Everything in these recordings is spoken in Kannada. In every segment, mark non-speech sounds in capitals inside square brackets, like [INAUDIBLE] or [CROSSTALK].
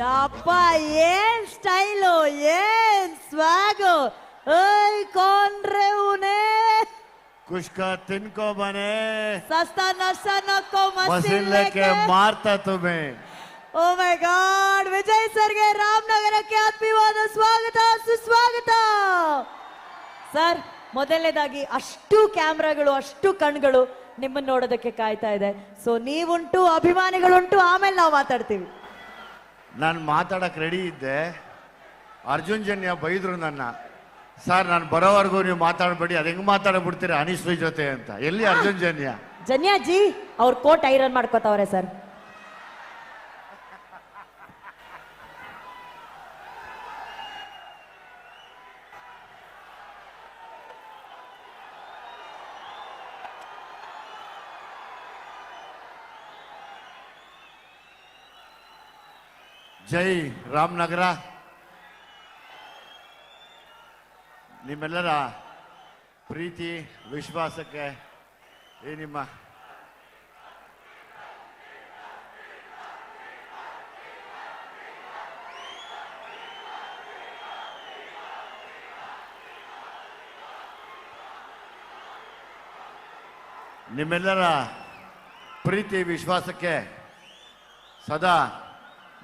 ಯಪ್ಪ ಏನ್ ಸ್ಟೈಲು ಏನ್ ಸ್ವಾಗು? ಏಯ್ ಕೊಂಡ್ರೆ ಉನೇ ಕುಷ್ಕ ತಿನ್ಕೋ ಬನೆ ಸಸ್ತಾ ನಷ್ಟ ನಕ್ಕೋ ಮಸಿಲ್ಲಕ್ಕೆ ಮಸಿಲ್ಲಕ್ಕೆ ಮಾರ್ತಾ ತುಮೆ. ಓ ಮೈ ಗಾಡ್ ವಿಜಯ್ ಸರ್ಗೆ ರಾಮನಗರಕ್ಕೆ ಆತ್ಮೀಯವಾದ ಸ್ವಾಗತ ಸುಸ್ವಾಗತ. ಸರ್ ಮೊದಲನೇದಾಗಿ ಅಷ್ಟು ಕ್ಯಾಮ್ರಾಗಳು ಅಷ್ಟು ಕಣ್ಗಳು ನಿಮ್ಮನ್ನ ನೋಡೋದಕ್ಕೆ ಕಾಯ್ತಾ ಇದೆ. ಸೊ ನೀವುಂಟು ಅಭಿಮಾನಿಗಳುಂಟು ಆಮೇಲೆ ನಾವು ಮಾತಾಡ್ತೀವಿ. ನಾನು ಮಾತಾಡಕ್ಕೆ ರೆಡಿ ಇದ್ದೆ. ಅರ್ಜುನ್ ಜನ್ಯ ಬೈದ್ರು ನನ್ನ. ಸರ್, ನಾನು ಬರೋವರೆಗೂ ನೀವು ಮಾತಾಡಬೇಡಿ. ಅದು ಹೆಂಗ್ ಮಾತಾಡ್ಬಿಡ್ತೀರಾ ಅನಿಶ್ರೀ ಜೊತೆ ಅಂತ. ಎಲ್ಲಿ ಅರ್ಜುನ್ ಜನ್ಯ? ಜನ್ಯಾಜಿ, ಅವ್ರ ಕೋಟ್ ಐರನ್ ಮಾಡ್ಕೋತಾವ್ರೆ, ಸರ್. ಜೈ ರಾಮನಗರ ನಿಮ್ಮೆಲ್ಲರ ಪ್ರೀತಿ ವಿಶ್ವಾಸಕ್ಕೆ ಈ ನಿಮ್ಮ ನಿಮ್ಮೆಲ್ಲರ ಪ್ರೀತಿ ವಿಶ್ವಾಸಕ್ಕೆ ಸದಾ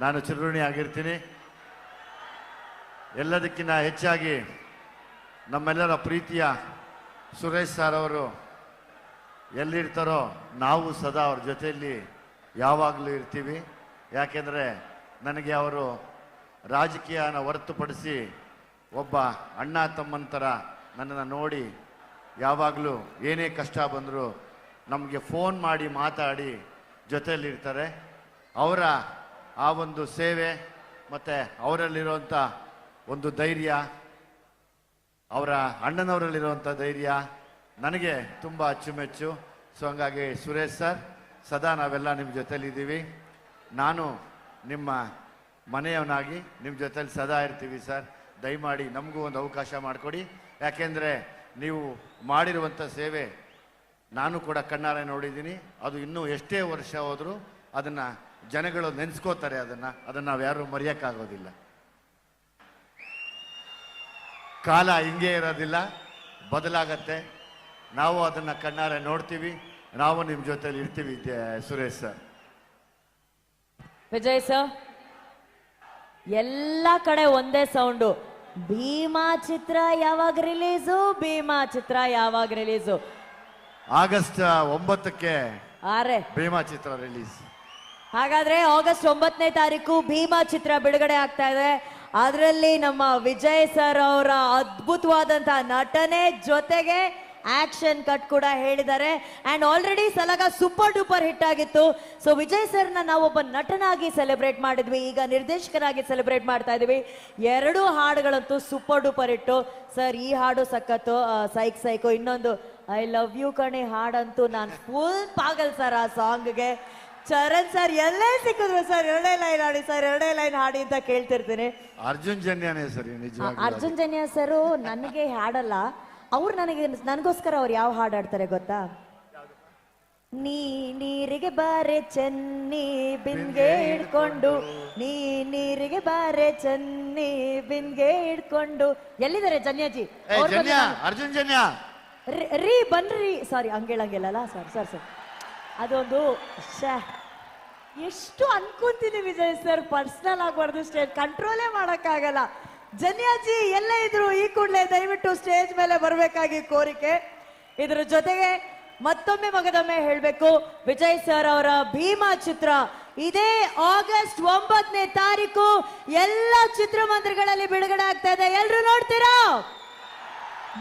ನಾನು ಚಿರುಣಿ ಆಗಿರ್ತೀನಿ. ಎಲ್ಲದಕ್ಕಿಂತ ಹೆಚ್ಚಾಗಿ ನಮ್ಮೆಲ್ಲರ ಪ್ರೀತಿಯ ಸುರೇಶ್ ಸರ್ ಅವರು ಎಲ್ಲಿರ್ತಾರೋ ನಾವು ಸದಾ ಅವ್ರ ಜೊತೆಯಲ್ಲಿ ಯಾವಾಗಲೂ ಇರ್ತೀವಿ. ಯಾಕೆಂದರೆ ನನಗೆ ಅವರು ರಾಜಕೀಯನ ಹೊರತುಪಡಿಸಿ ಒಬ್ಬ ಅಣ್ಣ ತಮ್ಮನ ಥರ ನನ್ನನ್ನು ನೋಡಿ ಯಾವಾಗಲೂ ಏನೇ ಕಷ್ಟ ಬಂದರೂ ನಮಗೆ ಫೋನ್ ಮಾಡಿ ಮಾತಾಡಿ ಜೊತೆಯಲ್ಲಿರ್ತಾರೆ. ಅವರ ಆ ಒಂದು ಸೇವೆ ಮತ್ತು ಅವರಲ್ಲಿರುವಂಥ ಒಂದು ಧೈರ್ಯ, ಅವರ ಅಣ್ಣನವರಲ್ಲಿರುವಂಥ ಧೈರ್ಯ ನನಗೆ ತುಂಬ ಅಚ್ಚುಮೆಚ್ಚು. ಸೊ ಹಂಗಾಗಿ ಸುರೇಶ್ ಸರ್, ಸದಾ ನಾವೆಲ್ಲ ನಿಮ್ಮ ಜೊತೇಲಿದ್ದೀವಿ. ನಾನು ನಿಮ್ಮ ಮನೆಯವನಾಗಿ ನಿಮ್ಮ ಜೊತೇಲಿ ಸದಾ ಇರ್ತೀವಿ ಸರ್. ದಯಮಾಡಿ ನಮಗೂ ಒಂದು ಅವಕಾಶ ಮಾಡಿಕೊಡಿ. ಯಾಕೆಂದರೆ ನೀವು ಮಾಡಿರುವಂಥ ಸೇವೆ ನಾನು ಕೂಡ ಕಣ್ಣಾರೆ ನೋಡಿದ್ದೀನಿ. ಅದು ಇನ್ನೂ ಎಷ್ಟೇ ವರ್ಷ ಹೋದರೂ ಅದನ್ನು ಜನಗಳು ನೆನೆಸ್ಕೋತಾರೆ ಅದನ್ನು ಅದನ್ನು ನಾವು ಯಾರು ಮರೆಯೋಕ್ಕಾಗೋದಿಲ್ಲ. ಕಾಲ ಹಿಂಗೆ ಇರೋದಿಲ್ಲ ಬದಲಾಗತ್ತೆ. ನಾವು ಅದನ್ನು ಕಣ್ಣಾರೆ ನೋಡ್ತೀವಿ ನಾವು ನಿಮ್ಮ ಜೊತೆಲಿ ಇರ್ತೀವಿ ಸುರೇಶ್ ಸರ್. ವಿಜಯ್ ಸರ್ ಎಲ್ಲ ಕಡೆ ಒಂದೇ ಸೌಂಡು. ಭೀಮಾ ಚಿತ್ರ ಯಾವಾಗ ರಿಲೀಸು ಭೀಮಾ ಚಿತ್ರ ಯಾವಾಗ ರಿಲೀಸು? ಆಗಸ್ಟ್ ಒಂಬತ್ತಕ್ಕೆ ಆರೆ. ಭೀಮಾ ಚಿತ್ರ ರಿಲೀಸ್. ಹಾಗಾದ್ರೆ ಆಗಸ್ಟ್ ಒಂಬತ್ತನೇ ತಾರೀಕು ಭೀಮಾ ಚಿತ್ರ ಬಿಡುಗಡೆ ಆಗ್ತಾ ಇದೆ. ಅದರಲ್ಲಿ ನಮ್ಮ ವಿಜಯ್ ಸರ್ ಅವರ ಅದ್ಭುತವಾದಂತಹ ನಟನೆ ಜೊತೆಗೆ ಆಕ್ಷನ್ ಕಟ್ ಕೂಡ ಹೇಳಿದ್ದಾರೆ. And already Salaga super duper hit ಆಗಿತ್ತು. ಸೊ ವಿಜಯ್ ಸರ್ನ ನಾವೊಬ್ಬ ನಟನಾಗಿ ಸೆಲೆಬ್ರೇಟ್ ಮಾಡಿದ್ವಿ. ಈಗ ನಿರ್ದೇಶಕರಾಗಿ ಸೆಲೆಬ್ರೇಟ್ ಮಾಡ್ತಾ ಇದೀವಿ. ಎರಡು ಹಾಡುಗಳಂತೂ ಸೂಪರ್ ಡೂಪರ್ ಹಿಟ್ಟು. ಸರ್ ಈ ಹಾಡು ಸಖತ್ತು. Psych psych. ಇನ್ನೊಂದು ಐ ಲವ್ ಯು ಕಣೆ ಹಾಡಂತೂ ನಾನು ಫುಲ್ ಪಾಗಲ್ ಸರ್ ಆ ಸಾಂಗ್ಗೆ ಚರಣ್ ಸರ್ ಎಲ್ಲೇ ಸಿಕ್ಕಿದ್ರು ಸರ್ ಎರಡೇ ಲೈನ್ ಹಾಡಿ ಸರ್ ಎರಡೇ ಲೈನ್ ಹಾಡಿ ಅಂತ ಕೇಳ್ತಿರ್ತೀನಿ. ಅರ್ಜುನ್ ಜನ್ಯನೇ ಸರ್ ಅರ್ಜುನ್ ಜನ್ಯ ಸರು ನನಗೆ ಹಾಡಲ್ಲ. ಅವ್ರು ನನಗೆ ನನಗೋಸ್ಕರ ಅವ್ರು ಯಾವ ಹಾಡು ಹಾಡ್ತಾರೆ ಗೊತ್ತಾ? ನೀ ನೀರಿಗೆ ಬಾರೆ ಚೆನ್ನಿ ಬಿನ್ಗೆ ಹಿಡ್ಕೊಂಡು ನೀ ನೀರಿಗೆ ಬಾರೆ ಚೆನ್ನಿ ಬಿನ್ಗೆ ಹಿಡ್ಕೊಂಡು. ಎಲ್ಲಿದ್ದಾರೆ ಜನ್ಯಾಜಿ? ಏ ಅವ್ರು ಜನ್ಯ ಬಂದ್ರು. ಅರ್ಜುನ್ ಜನ್ಯ. ರೀ- ರೀ ಬನ್ರಿ. ಸಾರಿ ಹಂಗೇಳಂಗಿಲ್ಲಲ್ಲ? ಸರ್ ಸರ್ ಸರ್ ಅದೊಂದು ಎಷ್ಟು ಅನ್ಕೊಂತೀನಿ ವಿಜಯ್ ಸರ್ ಪರ್ಸನಲ್ ಆಗಬಾರ್ದು ಸ್ಟೇಜ್ ಕಂಟ್ರೋಲೇ ಮಾಡೋಕ್ಕಾಗಲ್ಲ. ಜನ್ಯಾಜಿ ಎಲ್ಲ ಇದ್ರು ಈ ಕೂಡಲೇ ದಯವಿಟ್ಟು ಸ್ಟೇಜ್ ಮೇಲೆ ಬರಬೇಕಾಗಿ ಕೋರಿಕೆ. ಇದರ ಜೊತೆಗೆ ಮತ್ತೊಮ್ಮೆ ಮಗದೊಮ್ಮೆ ಹೇಳಬೇಕು, ವಿಜಯ್ ಸರ್ ಅವರ ಭೀಮಾ ಚಿತ್ರ. ಇದೇ ಆಗಸ್ಟ್ ಒಂಬತ್ತನೇ ತಾರೀಕು ಎಲ್ಲ ಚಿತ್ರಮಂದಿರಗಳಲ್ಲಿ ಬಿಡುಗಡೆ ಆಗ್ತಾ ಇದೆ. ಎಲ್ರು ನೋಡ್ತೀರಾ?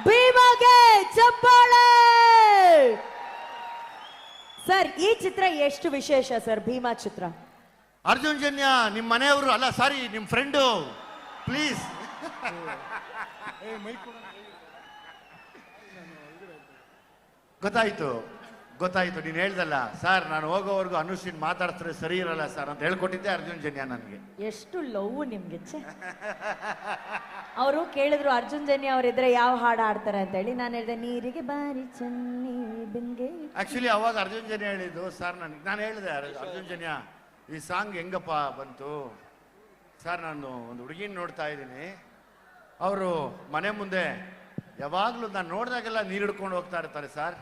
ಭೀಮಾಗೆ ಚಪ್ಪಾಳೆ! ಸರ್ ಈ ಚಿತ್ರ ಎಷ್ಟು ವಿಶೇಷ ಸರ್ ಭೀಮಾ ಚಿತ್ರ? ಅರ್ಜುನ್ ಜನ್ಯ ನಿಮ್ಮ ಮನೆಯವರು ಅಲ್ಲ ಸಾರಿ ನಿಮ್ಮ ಫ್ರೆಂಡು ಪ್ಲೀಸ್ ಗೊತ್ತಾಯ್ತು ಗೊತ್ತಾಯ್ತು ನೀನು ಹೇಳ್ದಲ್ಲ. ಸರ್ ನಾನು ಹೋಗೋವರೆಗೂ ಅನುಷ್ಠಿನ್ ಮಾತಾಡ್ತಾರೆ ಸರಿ ಇರಲ್ಲ ಸರ್ ಅಂತ ಹೇಳ್ಕೊಟ್ಟಿದ್ದೆ ಅರ್ಜುನ್ ಜನ್ಯ ನನಗೆ. ಎಷ್ಟು ಲವ್ ನಿಮ್ಗೆ ಛೆ. ಅವರು ಕೇಳಿದ್ರು, ಅರ್ಜುನ್ ಜನ್ಯ ಅವರಿದ್ರೆ ಯಾವ ಹಾಡು ಹಾಡ್ತಾರೆ ಅಂತ ಹೇಳಿ ನಾನು ಹೇಳಿದೆ, ನೀರಿಗೆ ಬಾರಿ ಚನ್ನಿ ಬಿಂಗೆ ಆಕ್ಚುಲಿ ಅವಾಗ ಅರ್ಜುನ್ ಜನ್ಯ ಹೇಳಿದ್ದು, ಸರ್, ನನಗೆ ನಾನು ಹೇಳಿದೆ, ಅರ್- ಅರ್ಜುನ್ ಜನ್ಯ, ಈ ಸಾಂಗ್ ಹೆಂಗಪ್ಪ ಬಂತು? ಸರ್, ನಾನು ಒಂದು ಹುಡುಗಿನ ನೋಡ್ತಾ ಇದ್ದೀನಿ. ಅವರು ಮನೆ ಮುಂದೆ ಯಾವಾಗಲೂ ನಾನು ನೋಡಿದಾಗೆಲ್ಲ ನೀರು ಹಿಡ್ಕೊಂಡು ಹೋಗ್ತಾ ಇರ್ತಾರೆ ಸರ್.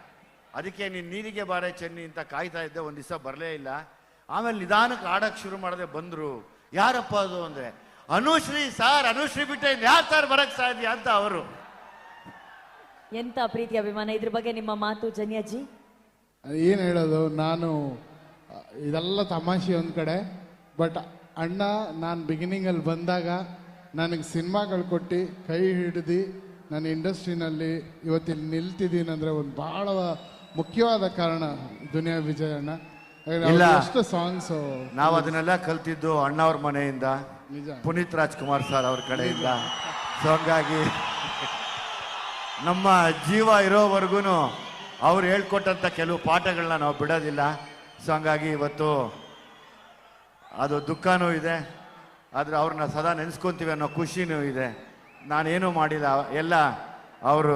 ಅದಕ್ಕೆ ನೀನು ನೀರಿಗೆ ಬಾರೆ ಚೆನ್ನಿ ಅಂತ ಕಾಯ್ತಾ ಇದ್ದೆ, ಒಂದು ದಿವಸ ಬರಲೇ ಇಲ್ಲ. ಆಮೇಲೆ ನಿಧಾನಕ್ಕೆ ಆಡೋಕ್ಕೆ ಶುರು ಮಾಡದೆ ಬಂದರು. ಯಾರಪ್ಪ ಅದು ಅಂದರೆ ಅನುಶ್ರೀ ಸಾರ್ ಅನುಶ್ರೀ ಬಿಟ್ಟೆ ಯಾರು ಸರ್ ಬರಕ್ ಸಾಧ್ಯ ಅಂತ ಅವರು. ಎಂತ ಪ್ರೀತಿ ಅಭಿಮಾನ? ಇದ್ರ ಬಗ್ಗೆ ನಿಮ್ಮ ಮಾತು ಜನ್ಯಾಜಿ ಏನು ಹೇಳೋದು ನಾನು ಆ, ಇದೆಲ್ಲ ತಮಾಷೆ ಒಂದು ಕಡೆ ಬಟ್ ಅಣ್ಣ ನಾನು ಬಿಗಿನಿಂಗಲ್ಲಿ ಬಂದಾಗ ನನಗೆ ಸಿನಿಮಾಗಳು ಕೊಟ್ಟು ಕೈ ಹಿಡಿದು ನಾನು ಇಂಡಸ್ಟ್ರಿನಲ್ಲಿ ಇವತ್ತಿಲ್ಲಿ ನಿಲ್ತಿದ್ದೀನಿ ಅಂದರೆ ಒಂದು ಭಾಳ ಮುಖ್ಯವಾದ ಕಾರಣ ದುನಿಯಾ ವಿಜಯ್ ಅಣ್ಣ ಯಾಕಂದ್ರೆ ಅವ್ರು ಇಲ್ಲ. ಎಷ್ಟು ಸಾಂಗ್ಸು ನಾವು ಅದನ್ನೆಲ್ಲ ಕಲ್ತಿದ್ದು ಅಣ್ಣವ್ರ ಮನೆಯಿಂದ. ಪುನೀತ್ ರಾಜ್ಕುಮಾರ್ ಸರ್ ಅವ್ರ ಕಡೆಯಿಂದ. ಸೊ ಹಂಗಾಗಿ ನಮ್ಮ ಜೀವ ಇರೋವರೆಗೂ ಅವ್ರು ಹೇಳ್ಕೊಟ್ಟಂಥ ಕೆಲವು ಪಾಠಗಳನ್ನ ನಾವು ಬಿಡೋದಿಲ್ಲ. ಸೊ ಹಂಗಾಗಿ ಇವತ್ತು ಅದು ದುಃಖನೂ ಇದೆ. ಆದರೆ ಅವ್ರನ್ನ ಸದಾ ನೆನೆಸ್ಕೊತೀವಿ ಅನ್ನೋ ಖುಷಿನೂ ಇದೆ. ನಾನೇನು ಮಾಡಿಲ್ಲ. ಎಲ್ಲ ಅವರು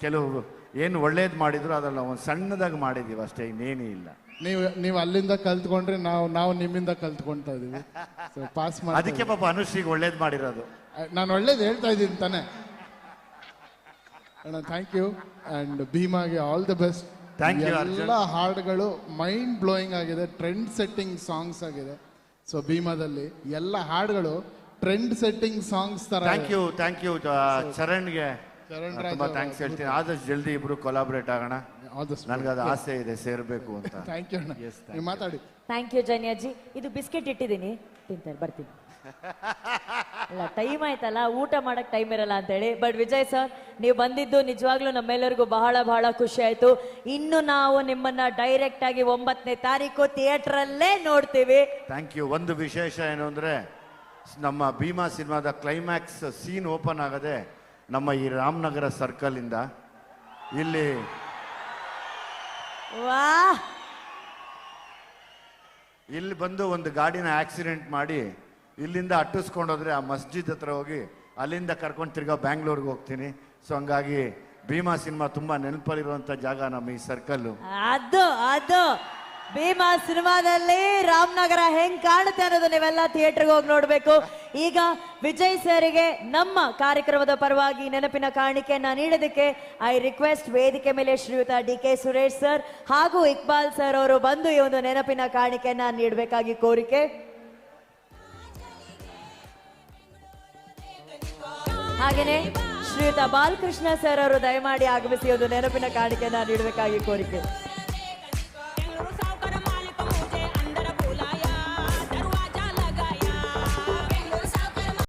ಕೆಲವು ಏನು ಒಳ್ಳೇದು ಮಾಡಿದ್ರು ಅದನ್ನು ಒಂದು ಸಣ್ಣದಾಗಿ ಮಾಡಿದ್ದೀವಿ ಅಷ್ಟೇ, ಇನ್ನೇನೂ ಇಲ್ಲ. ನೀವು ನೀವು ಅಲ್ಲಿಂದ ಕಲ್ತ್ಕೊಂಡ್ರೆ ನಾವು ನಾವು ನಿಮ್ಮಿಂದ ಕಲ್ತ್ಕೊಳ್ತಾ ಇದೀವಿ. ಪಾಸ್ ಮಾಡಿ ಅದಕ್ಕೆ ಪಾಪ ಅನುಶ್ರೀಗೆ ಒಳ್ಳೇದು ಮಾಡಿರೋದು. ನಾನು ಒಳ್ಳೇದು ಹೇಳ್ತಾ ಇದ್ದೀನಿ ತಾನೆ. ಅಣ್ಣ thank you and ಭೀಮಾಗೆ all the best thank you. ಎಲ್ಲ ಹಾಡುಗಳು ಮೈಂಡ್ ಬ್ಲೋಯಿಂಗ್ ಆಗಿದೆ ಟ್ರೆಂಡ್ ಸೆಟ್ಟಿಂಗ್ ಸಾಂಗ್ಸ್ ಆಗಿದೆ. ಸೊ ಭೀಮಾದಲ್ಲಿ ಎಲ್ಲ ಹಾಡುಗಳು ಟ್ರೆಂಡ್ ಸೆಟ್ಟಿಂಗ್ ಸಾಂಗ್ಸ್ ತರ ಥ್ಯಾಂಕ್ ಯು ಥ್ಯಾಂಕ್ ಯು ಚರಣ್ಗೆ ಚರಣ್ ರಾಜ್ ತುಂಬಾ ಥ್ಯಾಂಕ್ಸ್ ಹೇಳ್ತೀನಿ. ಆದಷ್ಟು ಜಲ್ದಿ ಇಬ್ರು ಕೊಲಾಬ್ರೇಟ್ ಆಗೋಣ. ಆದಷ್ಟು ನನಗೆ ಅದು ಆಸೆ ಇದೆ ಸೇರ್ಬೇಕು ಅಂತ. [LAUGHS] ಥ್ಯಾಂಕ್ ಯು ಅಣ್ಣ. Yes, thank ನೀವು ಮಾತಾಡಿ. ಥ್ಯಾಂಕ್ ಯು ಜನಿಯಾಜಿ ಇದು ಬಿಸ್ಕೆಟ್ ಇಟ್ಟಿದ್ದೀನಿ. ತಿಂತಾರೆ ಬರ್ತೀನಿ. ಅಲ್ಲ ಟೈಮ್ ಆಯ್ತಲ್ಲ ಊಟ ಮಾಡಕ್ ಟೈಮ್ ಇರಲ್ಲ ಅಂತೇಳಿ. ಬಟ್ ವಿಜಯ್ ಸರ್ ನೀವು ಬಂದಿದ್ದು ನಿಜವಾಗ್ಲೂ ನಮ್ಮೆಲ್ಲರಿಗೂ ಬಹಳ ಬಹಳ ಖುಷಿ ಆಯ್ತು. ಇನ್ನು ನಾವು ನಿಮ್ಮನ್ನ ಡೈರೆಕ್ಟ್ ಆಗಿ ಒಂಬತ್ತನೇ ತಾರೀಕು ಥಿಯೇಟರ್ ಅಲ್ಲೇ ನೋಡ್ತೀವಿ. ಥ್ಯಾಂಕ್ ಯು ಒಂದು ವಿಶೇಷ ಏನು ಅಂದ್ರೆ ನಮ್ಮ ಭೀಮಾ ಸಿನಿಮಾದ ಕ್ಲೈಮ್ಯಾಕ್ಸ್ ಸೀನ್ ಓಪನ್ ಆಗದೆ ನಮ್ಮ ಈ ರಾಮನಗರ ಸರ್ಕಲ್ ಇಂದ ಇಲ್ಲಿ ಇಲ್ಲಿ ಬಂದು ಒಂದು ಗಾಡಿನ ಆಕ್ಸಿಡೆಂಟ್ ಮಾಡಿ ಇಲ್ಲಿಂದ ಅಟ್ಟಿಸ್ಕೊಂಡೋದ್ರೆ ಆ ಮಸ್ಜಿದ್ ಹತ್ರ ಹೋಗಿ ಅಲ್ಲಿಂದ ಕರ್ಕೊಂಡು ತಿರ್ಗಾ ಬ್ಯಾಂಗ್ಳೂರ್ಗೆ ಹೋಗ್ತೀನಿ. ಸೊ ಹಂಗಾಗಿ ಭೀಮಾ ಸಿನಿಮಾ ತುಂಬಾ ನೆನಪಲ್ಲಿರುವಂತ ಜಾಗ ನಮ್ಮ ಈ ಸರ್ಕಲ್ಲು. ಅದು ಅದು. ಭೀಮಾ ಸಿನಿಮಾದಲ್ಲಿ ರಾಮನಗರ ಹೆಂಗ್ ಕಾಣುತ್ತೆ ಅನ್ನೋದು ನೀವೆಲ್ಲ ಥಿಯೇಟರ್ಗೆ ಹೋಗಿ ನೋಡ್ಬೇಕು. ಈಗ ವಿಜಯ್ ಸರಿಗೆ ನಮ್ಮ ಕಾರ್ಯಕ್ರಮದ ಪರವಾಗಿ ನೆನಪಿನ ಕಾಣಿಕೆಯನ್ನ ನೀಡೋದಕ್ಕೆ ಐ ರಿಕ್ವೆಸ್ಟ್ ವೇದಿಕೆ ಮೇಲೆ ಶ್ರೀಯುತ ಡಿ ಕೆ ಸುರೇಶ್ ಸರ್ ಹಾಗೂ ಇಕ್ಬಾಲ್ ಸರ್ ಅವರು ಬಂದು ಈ ಒಂದು ನೆನಪಿನ ಕಾಣಿಕೆಯನ್ನ ನೀಡಬೇಕಾಗಿ ಕೋರಿಕೆ. ಹಾಗೇನೆ ಶ್ರೀಯುತ ಬಾಲಕೃಷ್ಣ ಸರ್ ಅವರು ದಯಮಾಡಿ ಆಗಮಿಸಿ ಒಂದು ನೆನಪಿನ ಕಾಣಿಕೆಯನ್ನ ನೀಡಬೇಕಾಗಿ ಕೋರಿಕೆ.